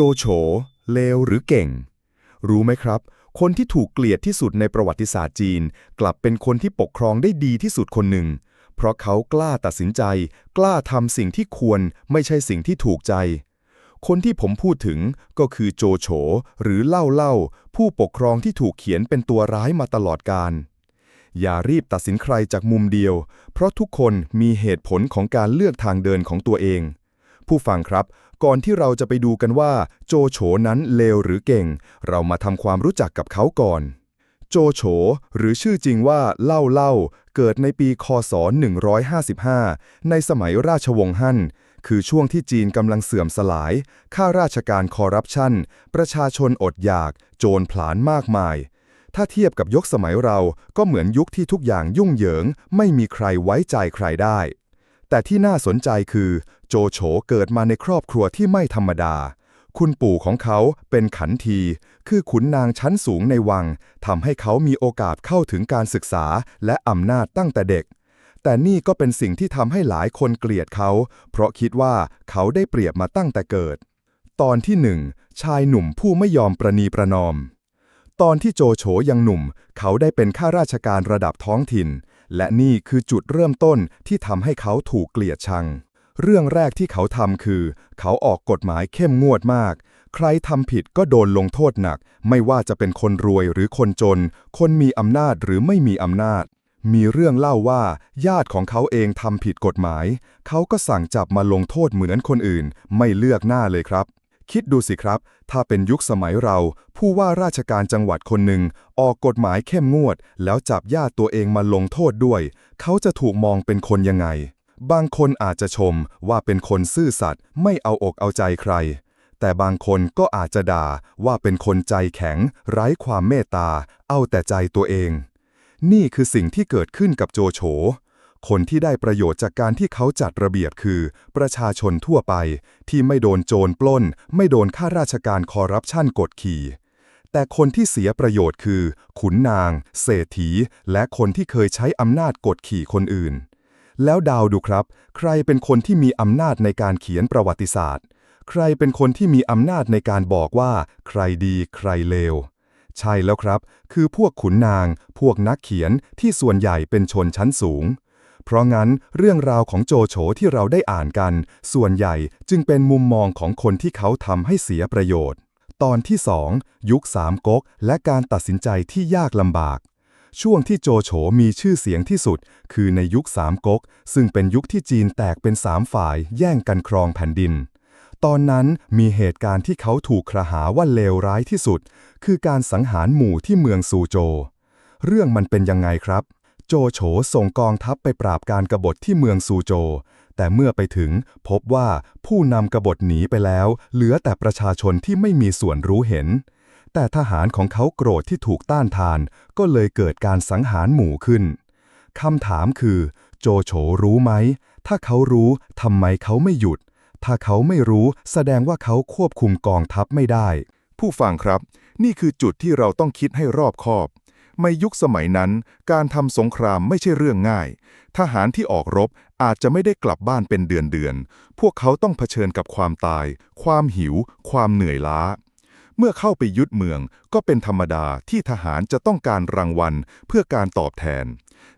โจโฉเลวหรือเก่ง รู้ไหมครับ คนที่ถูกเกลียดที่สุดในประวัติศาสตร์จีน กลับเป็นคนที่ปกครองได้ดีที่สุดคนหนึ่ง เพราะเขากล้าตัดสินใจ กล้าทำสิ่งที่ควรไม่ใช่สิ่งที่ถูกใจ คนที่ผมพูดถึงก็คือโจโฉหรือเล่าเล่า ผู้ปกครองที่ถูกเขียนเป็นตัวร้ายมาตลอดกาลอย่ารีบตัดสินใครจากมุมเดียว เพราะทุกคนมีเหตุผลของการเลือกทางเดินของตัวเอง ผู้ฟังครับ ก่อนที่เราจะไปดูกันว่า โจโฉนั้นเลวหรือเก่ง เรามาทำความรู้จักกับเขาก่อน โจโฉหรือชื่อจริงว่าเล่าเล่า เกิดในปีคศ 155 ในสมัยราชวงศ์ฮั่นคือช่วงที่จีนกำลังเสื่อมสลาย ข้าราชการคอร์รัปชัน ประชาชนอดอยาก โจรผลาญมากมาย ถ้าเทียบกับยุคสมัยเรา ก็เหมือนยุคที่ทุกอย่างยุ่งเหยิง ไม่มีใครไว้ใจใครได้ แต่ที่น่าสนใจคือ โจโฉเกิดมาในครอบครัวที่ไม่ธรรมดา คุณปู่ของเขาเป็นขันที คือขุนนางชั้นสูงในวังทำให้เขามีโอกาสเข้าถึงการศึกษาและอำนาจตั้งแต่เด็ก แต่นี่ก็เป็นสิ่งที่ทำให้หลายคนเกลียดเขา เพราะคิดว่าเขาได้เปรียบมาตั้งแต่เกิด ตอนที่หนึ่งชายหนุ่มผู้ไม่ยอมประนีประนอม ตอนที่โจโฉยังหนุ่ม เขาได้เป็นข้าราชการระดับท้องถิ่น และนี่คือจุดเริ่มต้นที่ทำให้เขาถูกเกลียดชัง เรื่องแรกที่เขาทำคือ เขาออกกฎหมายเข้มงวดมาก ใครทำผิดก็โดนลงโทษหนัก ไม่ว่าจะเป็นคนรวยหรือคนจน คนมีอำนาจหรือไม่มีอำนาจ มีเรื่องเล่าว่า ญาติของเขาเองทำผิดกฎหมาย เขาก็สั่งจับมาลงโทษเหมือนคนอื่น ไม่เลือกหน้าเลยครับ คิดดูสิครับ ถ้าเป็นยุคสมัยเรา ผู้ว่าราชการจังหวัดคนหนึ่ง ออกกฎหมายเข้มงวด แล้วจับญาติตัวเองมาลงโทษด้วย เขาจะถูกมองเป็นคนยังไง บางคนอาจจะชมว่าเป็นคนซื่อสัตย์ไม่เอาอกเอาใจใคร แต่บางคนก็อาจจะด่าว่าเป็นคนใจแข็ง ไร้ความเมตตา เอาแต่ใจตัวเอง นี่คือสิ่งที่เกิดขึ้นกับโจโฉ คนที่ได้ประโยชน์จากการที่เขาจัดระเบียบคือ ประชาชนทั่วไป ที่ไม่โดนโจรปล้น ไม่โดนข้าราชการคอร์รัปชันกดขี่แต่คนที่เสียประโยชน์คือ ขุนนาง เศรษฐี และคนที่เคยใช้อำนาจกดขี่คนอื่น แล้วดาวดูครับ ใครเป็นคนที่มีอำนาจในการเขียนประวัติศาสตร์ ใครเป็นคนที่มีอำนาจในการบอกว่า ใครดีใครเลว ใช่แล้วครับ คือพวกขุนนาง พวกนักเขียนที่ส่วนใหญ่เป็นชนชั้นสูง เพราะงั้นเรื่องราวของโจโฉที่เราได้อ่านกัน ส่วนใหญ่จึงเป็นมุมมองของคนที่เขาทำให้เสียประโยชน์ ตอนที่สองยุคสามก๊กและการตัดสินใจที่ยากลำบาก ช่วงที่โจโฉมีชื่อเสียงที่สุด คือในยุคสามก๊ก ซึ่งเป็นยุคที่จีนแตกเป็นสามฝ่ายแย่งกันครองแผ่นดิน ตอนนั้นมีเหตุการณ์ที่เขาถูกครหาว่าเลวร้ายที่สุด คือการสังหารหมู่ที่เมืองซูโจ เรื่องมันเป็นยังไงครับ โจโฉส่งกองทัพไปปราบการกบฏที่เมืองซูโจ แต่เมื่อไปถึงพบว่าผู้นำกบฏหนีไปแล้ว เหลือแต่ประชาชนที่ไม่มีส่วนรู้เห็น แต่ทหารของเขาโกรธที่ถูกต้านทาน ก็เลยเกิดการสังหารหมู่ขึ้นคำถามคือ โจโฉรู้ไหม ถ้าเขารู้ทำไมเขาไม่หยุด ถ้าเขาไม่รู้แสดงว่าเขาควบคุมกองทัพไม่ได้ ผู้ฟังครับ นี่คือจุดที่เราต้องคิดให้รอบคอบในยุคสมัยนั้น การทำสงครามไม่ใช่เรื่องง่าย ทหารที่ออกรบอาจจะไม่ได้กลับบ้านเป็นเดือนๆ พวกเขาต้องเผชิญกับความตาย ความหิว ความเหนื่อยล้า เมื่อเข้าไปยึดเมืองก็เป็นธรรมดาที่ทหารจะต้องการรางวัลเพื่อการตอบแทน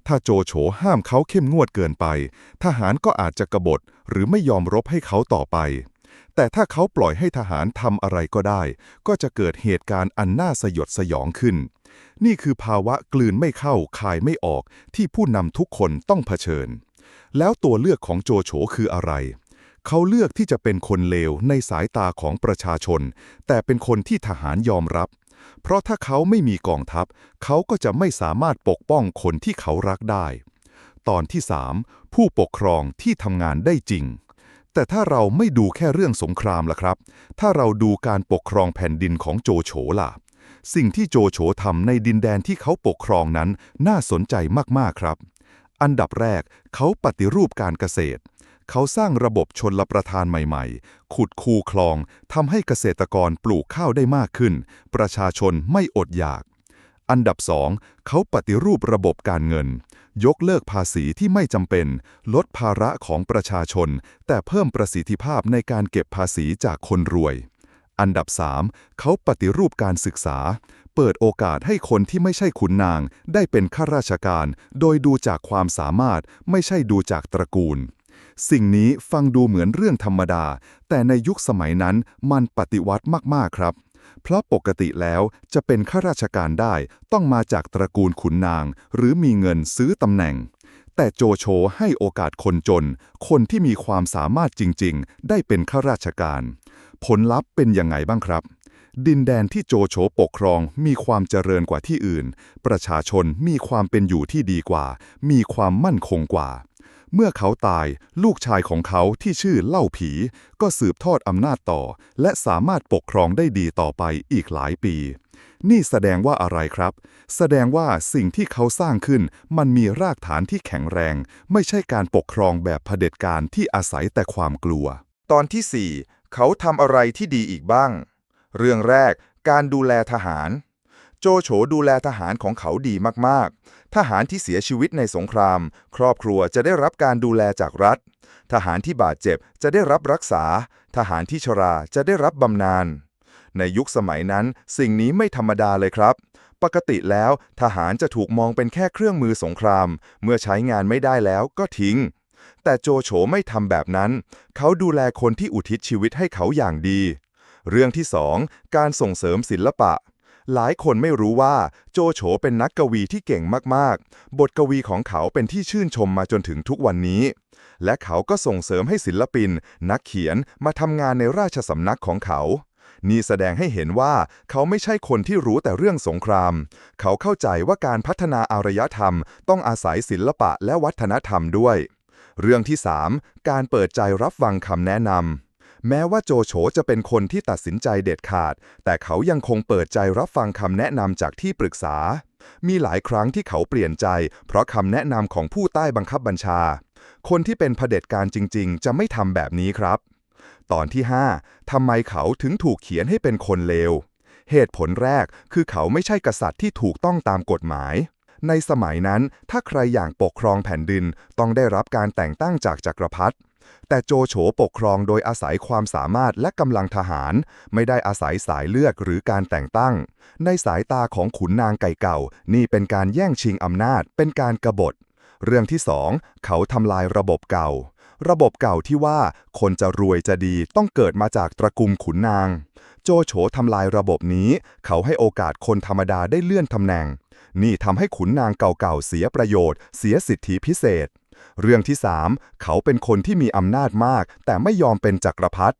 ถ้าโจโฉห้ามเขาเข้มงวดเกินไป ทหารก็อาจจะกบฏหรือไม่ยอมรบให้เขาต่อไป แต่ถ้าเขาปล่อยให้ทหารทำอะไรก็ได้ ก็จะเกิดเหตุการณ์อันน่าสยดสยองขึ้น นี่คือภาวะกลืนไม่เข้าคายไม่ออกที่ผู้นำทุกคนต้องเผชิญ แล้วตัวเลือกของโจโฉคืออะไร เขาเลือกที่จะเป็นคนเลวในสายตาของประชาชน แต่เป็นคนที่ทหารยอมรับ เพราะถ้าเขาไม่มีกองทัพ เขาก็จะไม่สามารถปกป้องคนที่เขารักได้ ตอนที่ 3 ผู้ปกครองที่ทำงานได้จริง แต่ถ้าเราไม่ดูแค่เรื่องสงครามล่ะครับ ถ้าเราดูการปกครองแผ่นดินของโจโฉล่ะ สิ่งที่โจโฉทำในดินแดนที่เขาปกครองนั้นน่าสนใจมากๆครับ อันดับแรกเขาปฏิรูปการเกษตร เขาสร้างระบบชนลประทานใหม่ๆ ขุดคูคลองทำให้เกษตรกรปลูกข้าวได้มากขึ้น ประชาชนไม่อดอยาก อันดับสองเขาปฏิรูประบบการเงิน ยกเลิกภาษีที่ไม่จำเป็น ลดภาระของประชาชน แต่เพิ่มประสิทธิภาพในการเก็บภาษีจากคนรวยอันดับ 3 เขาปฏิรูปการศึกษา เปิดโอกาสให้คนที่ไม่ใช่ขุนนาง ได้เป็นข้าราชการ โดยดูจากความสามารถไม่ใช่ดูจากตระกูล สิ่งนี้ฟังดูเหมือนเรื่องธรรมดา แต่ในยุคสมัยนั้นมันปฏิวัติมาก ๆ ครับ เพราะปกติแล้วจะเป็นข้าราชการได้ต้องมาจากตระกูลขุนนาง หรือมีเงินซื้อตำแหน่ง แต่โจโฉให้โอกาสคนจน คนที่มีความสามารถจริง ๆ ได้เป็นข้าราชการ ผลลัพธ์เป็นยังไงบ้างครับดินแดนที่โจโฉปกครองมีความเจริญกว่าที่อื่น ประชาชนมีความเป็นอยู่ที่ดีกว่า มีความมั่นคงกว่า เมื่อเขาตายลูกชายของเขาที่ชื่อเล่าผี ก็สืบทอดอำนาจต่อ และสามารถปกครองได้ดีต่อไปอีกหลายปี นี่แสดงว่าอะไรครับ แสดงว่าสิ่งที่เขาสร้างขึ้น มันมีรากฐานที่แข็งแรง ไม่ใช่การปกครองแบบเผด็จการที่อาศัยแต่ความกลัว ตอนที่ 4 เขาทำอะไรที่ดีอีกบ้าง เรื่องแรกการดูแลทหาร โจโฉดูแลทหารของเขาดีมากๆ ทหารที่เสียชีวิตในสงคราม ครอบครัวจะได้รับการดูแลจากรัฐ ทหารที่บาดเจ็บจะได้รับรักษา ทหารที่ชราจะได้รับบำนาญ ในยุคสมัยนั้นสิ่งนี้ไม่ธรรมดาเลยครับ ปกติแล้วทหารจะถูกมองเป็นแค่เครื่องมือสงคราม เมื่อใช้งานไม่ได้แล้วก็ทิ้ง แต่โจโฉไม่ทำแบบนั้น เขาดูแลคนที่อุทิศชีวิตให้เขาอย่างดี เรื่องที่สองการส่งเสริมศิลปะ หลายคนไม่รู้ว่าโจโฉเป็นนักกวีที่เก่งมากๆ บทกวีของเขาเป็นที่ชื่นชมมาจนถึงทุกวันนี้ และเขาก็ส่งเสริมให้ศิลปิน นักเขียนมาทำงานในราชสำนักของเขา นี่แสดงให้เห็นว่าเขาไม่ใช่คนที่รู้แต่เรื่องสงคราม เขาเข้าใจว่าการพัฒนาอารยธรรม ต้องอาศัยศิลปะและวัฒนธรรมด้วย เรื่องที่ 3 การเปิดใจรับฟังคำแนะนำ แม้ว่าโจโฉจะเป็นคนที่ตัดสินใจเด็ดขาด แต่เขายังคงเปิดใจรับฟังคำแนะนำจากที่ปรึกษา มีหลายครั้งที่เขาเปลี่ยนใจ เพราะคำแนะนำของผู้ใต้บังคับบัญชา คนที่เป็นเผด็จการจริง ๆ จะไม่ทำแบบนี้ครับ ตอนที่ 5ทำไมเขาถึงถูกเขียนให้เป็นคนเลว เหตุผลแรกคือเขาไม่ใช่กษัตริย์ที่ถูกต้องตามกฎหมายในสมัยนั้นถ้าใครอยากปกครองแผ่นดินต้องได้รับการแต่งตั้งจากจักรพรรดิ แต่โจโฉปกครองโดยอาศัยความสามารถและกำลังทหาร ไม่ได้อาศัยสายเลือกหรือการแต่งตั้ง ในสายตาของขุนนางไก่เก่า นี่เป็นการแย่งชิงอำนาจ เป็นการกบฏ เรื่องที่สองเขาทำลายระบบเก่าระบบเก่าที่ว่าคนจะรวยจะดีต้องเกิดมาจากตระกูลขุนนาง โจโฉทำลายระบบนี้ เขาให้โอกาสคนธรรมดาได้เลื่อนตำแหน่ง นี่ทำให้ขุนนางเก่าๆเสียประโยชน์ เสียสิทธิพิเศษ เรื่องที่ 3 เขาเป็นคนที่มีอำนาจมาก แต่ไม่ยอมเป็นจักรพรรดิ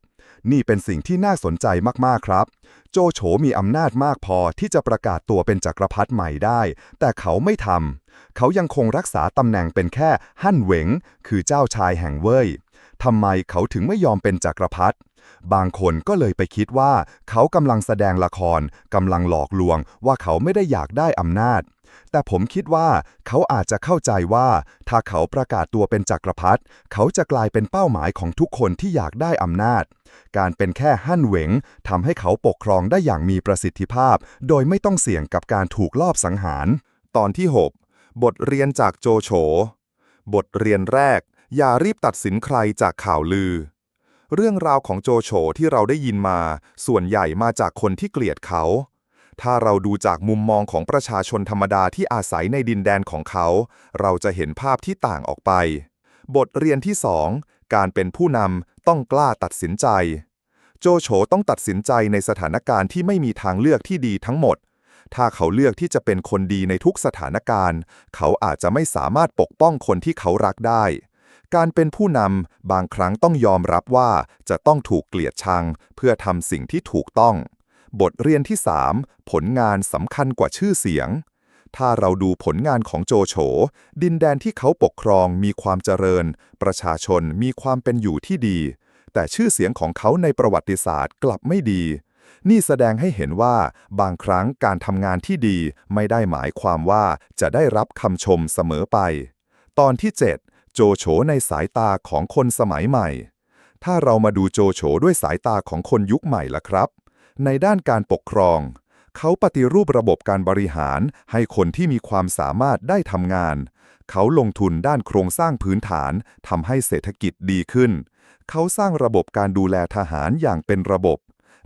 นี่เป็นสิ่งที่น่าสนใจมาก ๆ ครับ โจโฉมีอำนาจมากพอที่จะประกาศตัวเป็นจักรพรรดิใหม่ได้ แต่เขาไม่ทำ เขายังคงรักษาตำแหน่งเป็นแค่ฮั่นเหวง คือเจ้าชายแห่งเว่ยทำไมเขาถึงไม่ยอมเป็นจักรพรรดิบางคนก็เลยไปคิดว่า เขากำลังแสดงละครกำลังหลอกลวงว่าเขาไม่ได้อยากได้อำนาจ แต่ผมคิดว่าเขาอาจจะเข้าใจว่า ถ้าเขาประกาศตัวเป็นจักรพรรดิเขาจะกลายเป็นเป้าหมายของทุกคนที่อยากได้อำนาจ การเป็นแค่ฮั่นเหวงทำให้เขาปกครองได้อย่างมีประสิทธิภาพ โดยไม่ต้องเสี่ยงกับการถูกลอบสังหาร ตอนที่ 6 บทเรียนจากโจโฉบทเรียนแรก อย่ารีบตัดสินใครจากข่าวลือ เรื่องราวของโจโฉที่เราได้ยินมา ส่วนใหญ่มาจากคนที่เกลียดเขา ถ้าเราดูจากมุมมองของประชาชนธรรมดาที่อาศัยในดินแดนของเขา เราจะเห็นภาพที่ต่างออกไป บทเรียนที่ 2 การเป็นผู้นำต้องกล้าตัดสินใจ โจโฉต้องตัดสินใจในสถานการณ์ที่ไม่มีทางเลือกที่ดีทั้งหมด ถ้าเขาเลือกที่จะเป็นคนดีในทุกสถานการณ์ เขาอาจจะไม่สามารถปกป้องคนที่เขารักได้ การเป็นผู้นำบางครั้งต้องยอมรับว่าจะต้องถูกเกลียดชัง เพื่อทำสิ่งที่ถูกต้อง บทเรียนที่ 3 ผลงานสำคัญกว่าชื่อเสียง ถ้าเราดูผลงานของโจโฉ ดินแดนที่เขาปกครองมีความเจริญ ประชาชนมีความเป็นอยู่ที่ดี แต่ชื่อเสียงของเขาในประวัติศาสตร์กลับไม่ดี นี่แสดงให้เห็นว่าบางครั้งการทำงานที่ดีไม่ได้หมายความว่าจะได้รับคำชมเสมอไป ตอนที่ 7 โจโฉในสายตาของคนสมัยใหม่ ถ้าเรามาดูโจโฉด้วยสายตาของคนยุคใหม่ละครับ ในด้านการปกครอง เขาปฏิรูประบบการบริหารให้คนที่มีความสามารถได้ทำงาน เขาลงทุนด้านโครงสร้างพื้นฐานทำให้เศรษฐกิจดีขึ้น เขาสร้างระบบการดูแลทหารอย่างเป็นระบบ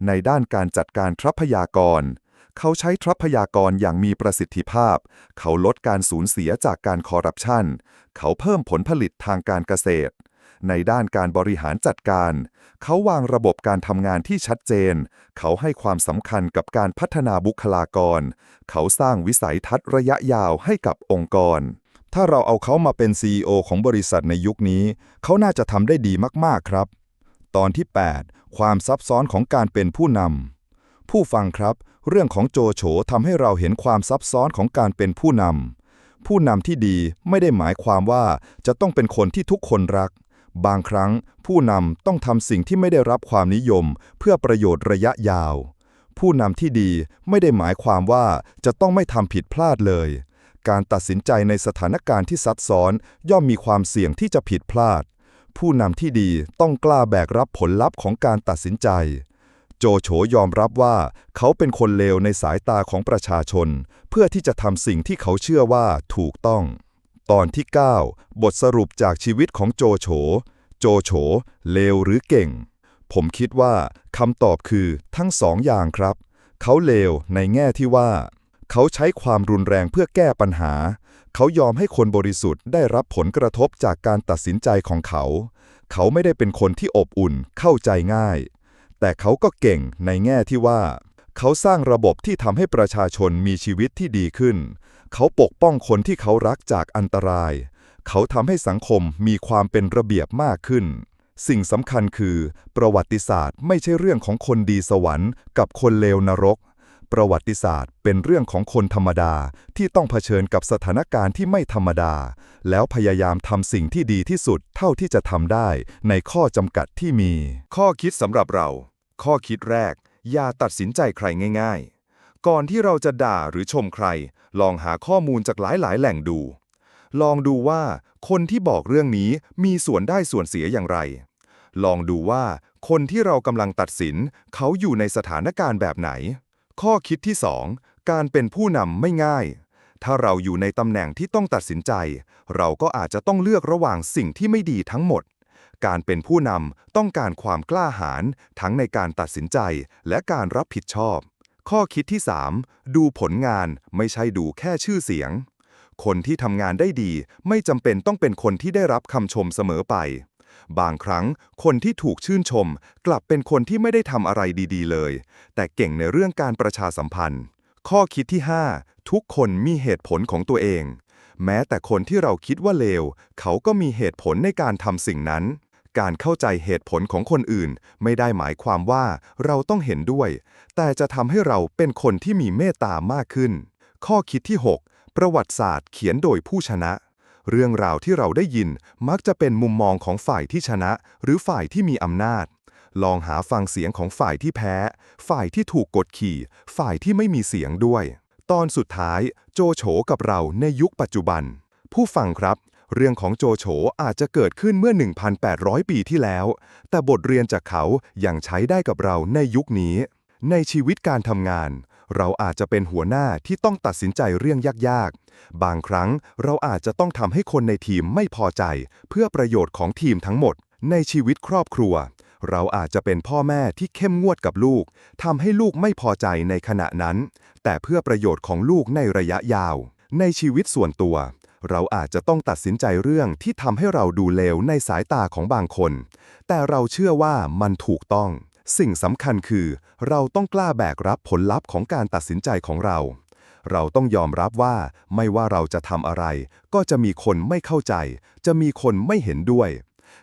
ในด้านการจัดการทรัพยากร เขาใช้ทรัพยากรอย่างมีประสิทธิภาพ เขาลดการสูญเสียจากการคอร์รัปชัน เขาเพิ่มผลผลิตทางการเกษตร ในด้านการบริหารจัดการ เขาวางระบบการทำงานที่ชัดเจน เขาให้ความสำคัญกับการพัฒนาบุคลากร เขาสร้างวิสัยทัศน์ระยะยาวให้กับองค์กร ถ้าเราเอาเขามาเป็น CEO ของบริษัทในยุคนี้ เขาน่าจะทำได้ดีมาก ๆ ครับ ตอนที่ 8 ความซับซ้อนของการเป็นผู้นำผู้ฟังครับ เรื่องของโจโฉทำให้เราเห็นความซับซ้อนของการเป็นผู้นำผู้นำที่ดีไม่ได้หมายความว่าจะต้องเป็นคนที่ทุกคนรัก บางครั้งผู้นำต้องทำสิ่งที่ไม่ได้รับความนิยม เพื่อประโยชน์ระยะยาว ผู้นำที่ดีไม่ได้หมายความว่าจะต้องไม่ทำผิดพลาดเลย การตัดสินใจในสถานการณ์ที่ซับซ้อนย่อมมีความเสี่ยงที่จะผิดพลาด ผู้นำที่ดีต้องกล้าแบกรับผลลัพธ์ของการตัดสินใจ โจโฉยอมรับว่าเขาเป็นคนเลวในสายตาของประชาชน เพื่อที่จะทำสิ่งที่เขาเชื่อว่าถูกต้อง ตอนที่ 9 บทสรุปจากชีวิตของโจโฉ โจโฉ เลวหรือเก่ง ผมคิดว่าคำตอบคือทั้งสองอย่างครับ เขาเลวในแง่ที่ว่า เขาใช้ความรุนแรงเพื่อแก้ปัญหา เขายอมให้คนบริสุทธิ์ได้รับผลกระทบจากการตัดสินใจของเขา เขาไม่ได้เป็นคนที่อบอุ่นเข้าใจง่าย แต่เขาก็เก่งในแง่ที่ว่า เขาสร้างระบบที่ทำให้ประชาชนมีชีวิตที่ดีขึ้น เขาปกป้องคนที่เขารักจากอันตราย เขาทำให้สังคมมีความเป็นระเบียบมากขึ้น สิ่งสำคัญคือ ประวัติศาสตร์ไม่ใช่เรื่องของคนดีสวรรค์กับคนเลวนรก ประวัติศาสตร์เป็นเรื่องของคนธรรมดาที่ต้องเผชิญกับสถานการณ์ที่ไม่ธรรมดา แล้วพยายามทำสิ่งที่ดีที่สุดเท่าที่จะทำได้ ในข้อจำกัดที่มี ข้อคิดสำหรับเรา ข้อคิดแรก อย่าตัดสินใจใครง่าย ๆ ก่อนที่เราจะด่าหรือชมใคร ลองหาข้อมูลจากหลายๆ แหล่งดู ลองดูว่าคนที่บอกเรื่องนี้มีส่วนได้ส่วนเสียอย่างไร ลองดูว่าคนที่เรากำลังตัดสิน เขาอยู่ในสถานการณ์แบบไหน ข้อคิดที่ 2 การเป็นผู้นำไม่ง่าย ถ้าเราอยู่ในตำแหน่งที่ต้องตัดสินใจ เราก็อาจจะต้องเลือกระหว่างสิ่งที่ไม่ดีทั้งหมด การเป็นผู้นำต้องการความกล้าหาญทั้งในการตัดสินใจและการรับผิดชอบ ข้อคิดที่ 3 ดูผลงานไม่ใช่ดูแค่ชื่อเสียง คนที่ทำงานได้ดีไม่จำเป็นต้องเป็นคนที่ได้รับคำชมเสมอไป บางครั้งคนที่ถูกชื่นชม กลับเป็นคนที่ไม่ได้ทำอะไรดีๆ เลย แต่เก่งในเรื่องการประชาสัมพันธ์ ข้อคิดที่ 5 ทุกคนมีเหตุผลของตัวเอง แม้แต่คนที่เราคิดว่าเลว เขาก็มีเหตุผลในการทำสิ่งนั้น การเข้าใจเหตุผลของคนอื่น ไม่ได้หมายความว่าเราต้องเห็นด้วย แต่จะทำให้เราเป็นคนที่มีเมตตามากขึ้น ข้อคิดที่ 6 ประวัติศาสตร์เขียนโดยผู้ชนะ เรื่องราวที่เราได้ยินมักจะเป็นมุมมองของฝ่ายที่ชนะ หรือฝ่ายที่มีอำนาจ ลองหาฟังเสียงของฝ่ายที่แพ้ ฝ่ายที่ถูกกดขี่ ฝ่ายที่ไม่มีเสียงด้วย ตอนสุดท้าย โจโฉกับเราในยุคปัจจุบันผู้ฟังครับ เรื่องของโจโฉอาจจะเกิดขึ้นเมื่อ 1,800 ปีที่แล้ว แต่บทเรียนจากเขายังใช้ได้กับเราในยุคนี้ ในชีวิตการทำงาน เราอาจจะเป็นหัวหน้าที่ต้องตัดสินใจเรื่องยากๆ บางครั้งเราอาจจะต้องทำให้คนในทีมไม่พอใจ เพื่อประโยชน์ของทีมทั้งหมด ในชีวิตครอบครัว เราอาจจะเป็นพ่อแม่ที่เข้มงวดกับลูกทำให้ลูกไม่พอใจในขณะนั้น แต่เพื่อประโยชน์ของลูกในระยะยาว ในชีวิตส่วนตัว เราอาจจะต้องตัดสินใจเรื่องที่ทำให้เราดูเลวในสายตาของบางคน แต่เราเชื่อว่ามันถูกต้อง สิ่งสำคัญคือ เราต้องกล้าแบกรับผลลัพธ์ของการตัดสินใจของเรา เราต้องยอมรับว่าไม่ว่าเราจะทำอะไร ก็จะมีคนไม่เข้าใจ จะมีคนไม่เห็นด้วย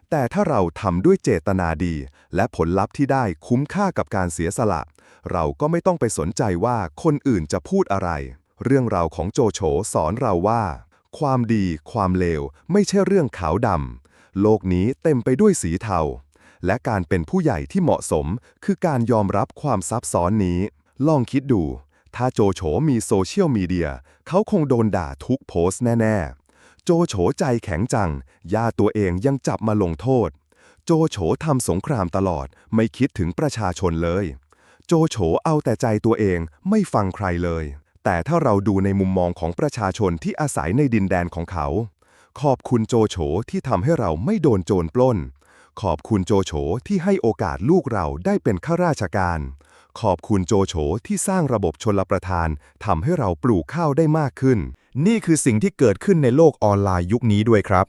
แต่ถ้าเราทำด้วยเจตนาดี และผลลัพธ์ที่ได้คุ้มค่ากับการเสียสละ เราก็ไม่ต้องไปสนใจว่าคนอื่นจะพูดอะไร เรื่องราวของโจโฉสอนเราว่า ความดีความเลวไม่ใช่เรื่องขาวดำ โลกนี้เต็มไปด้วยสีเทา และการเป็นผู้ใหญ่ที่เหมาะสม คือการยอมรับความซับซ้อนนี้ ลองคิดดู ถ้าโจโฉมีโซเชียลมีเดีย เขาคงโดนด่าทุกโพสต์แน่ ๆ โจโฉใจแข็งจังญาติตัวเองยังจับมาลงโทษ โจโฉทำสงครามตลอด ไม่คิดถึงประชาชนเลย โจโฉเอาแต่ใจตัวเองไม่ฟังใครเลย แต่ถ้าเราดูในมุมมองของประชาชนที่อาศัยในดินแดนของเขา ขอบคุณโจโฉที่ทำให้เราไม่โดนโจรปล้น ขอบคุณโจโฉที่ให้โอกาสลูกเราได้เป็นข้าราชการ ขอบคุณโจโฉที่สร้างระบบชนลประทานทำให้เราปลูกข้าวได้มากขึ้น นี่คือสิ่งที่เกิดขึ้นในโลกออนไลน์ยุคนี้ด้วยครับ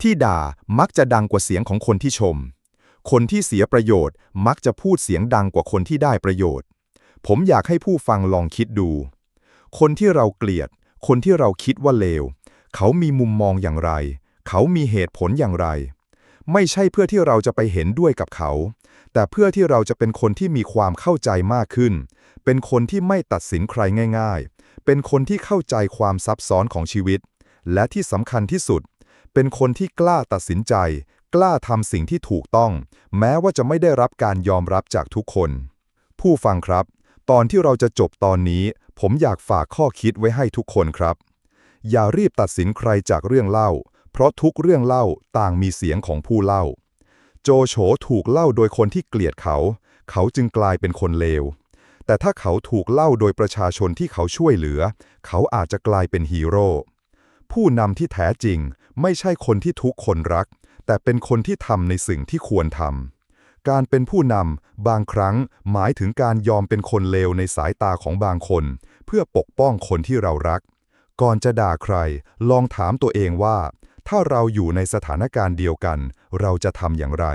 ที่ด่ามักจะดังกว่าเสียงของคนที่ชม คนที่เสียประโยชน์ มักจะพูดเสียงดังกว่าคนที่ได้ประโยชน์ ผมอยากให้ผู้ฟังลองคิดดู คนที่เราเกลียด คนที่เราคิดว่าเลว เขามีมุมมองอย่างไร เขามีเหตุผลอย่างไร ไม่ใช่เพื่อที่เราจะไปเห็นด้วยกับเขา แต่เพื่อที่เราจะเป็นคนที่มีความเข้าใจมากขึ้น เป็นคนที่ไม่ตัดสินใครง่าย ๆ เป็นคนที่เข้าใจความซับซ้อนของชีวิต และที่สำคัญที่สุด เป็นคนที่กล้าตัดสินใจ กล้าทำสิ่งที่ถูกต้อง แม้ว่าจะไม่ได้รับการยอมรับจากทุกคน ผู้ฟังครับตอนที่เราจะจบตอนนี้ ผมอยากฝากข้อคิดไว้ให้ทุกคนครับ อย่ารีบตัดสินใครจากเรื่องเล่า เพราะทุกเรื่องเล่าต่างมีเสียงของผู้เล่า โจโฉถูกเล่าโดยคนที่เกลียดเขา เขาจึงกลายเป็นคนเลว แต่ถ้าเขาถูกเล่าโดยประชาชนที่เขาช่วยเหลือ เขาอาจจะกลายเป็นฮีโร่ผู้นำที่แท้จริงไม่ใช่คนที่ทุกคนรัก แต่เป็นคนที่ทำในสิ่งที่ควรทำ การเป็นผู้นำบางครั้งหมายถึงการยอมเป็นคนเลวในสายตาของบางคน เพื่อปกป้องคนที่เรารัก ก่อนจะด่าใคร ลองถามตัวเองว่า ถ้าเราอยู่ในสถานการณ์เดียวกัน เราจะทำอย่างไร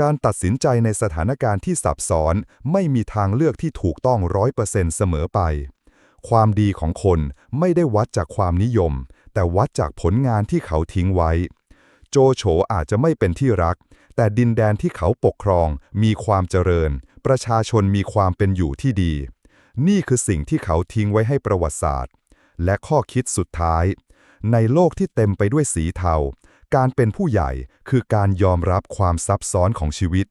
การตัดสินใจในสถานการณ์ที่ซับซ้อนไม่มีทางเลือกที่ถูกต้องร้อยเปอร์เซ็นต์เสมอไป ความดีของคนไม่ได้วัดจากความนิยม แต่วัดจากผลงานที่เขาทิ้งไว้ โจโฉอาจจะไม่เป็นที่รัก แต่ดินแดนที่เขาปกครองมีความเจริญ ประชาชนมีความเป็นอยู่ที่ดี นี่คือสิ่งที่เขาทิ้งไว้ให้ประวัติศาสตร์ และข้อคิดสุดท้าย ในโลกที่เต็มไปด้วยสีเทา การเป็นผู้ใหญ่คือการยอมรับความซับซ้อนของชีวิต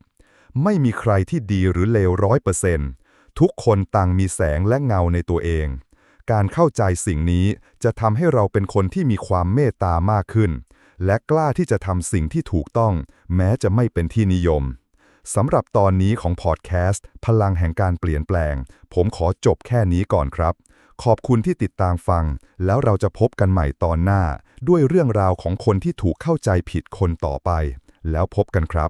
ไม่มีใครที่ดีหรือเลวร้อยเปอร์เซนต์ทุกคนต่างมีแสงและเงาในตัวเอง การเข้าใจสิ่งนี้จะทำให้เราเป็นคนที่มีความเมตตามากขึ้น และกล้าที่จะทำสิ่งที่ถูกต้อง แม้จะไม่เป็นที่นิยมสำหรับตอนนี้ของพอดแคสต์ พลังแห่งการเปลี่ยนแปลง ผมขอจบแค่นี้ก่อนครับ ขอบคุณที่ติดตามฟัง แล้วเราจะพบกันใหม่ตอนหน้า ด้วยเรื่องราวของคนที่ถูกเข้าใจผิดคนต่อไป แล้วพบกันครับ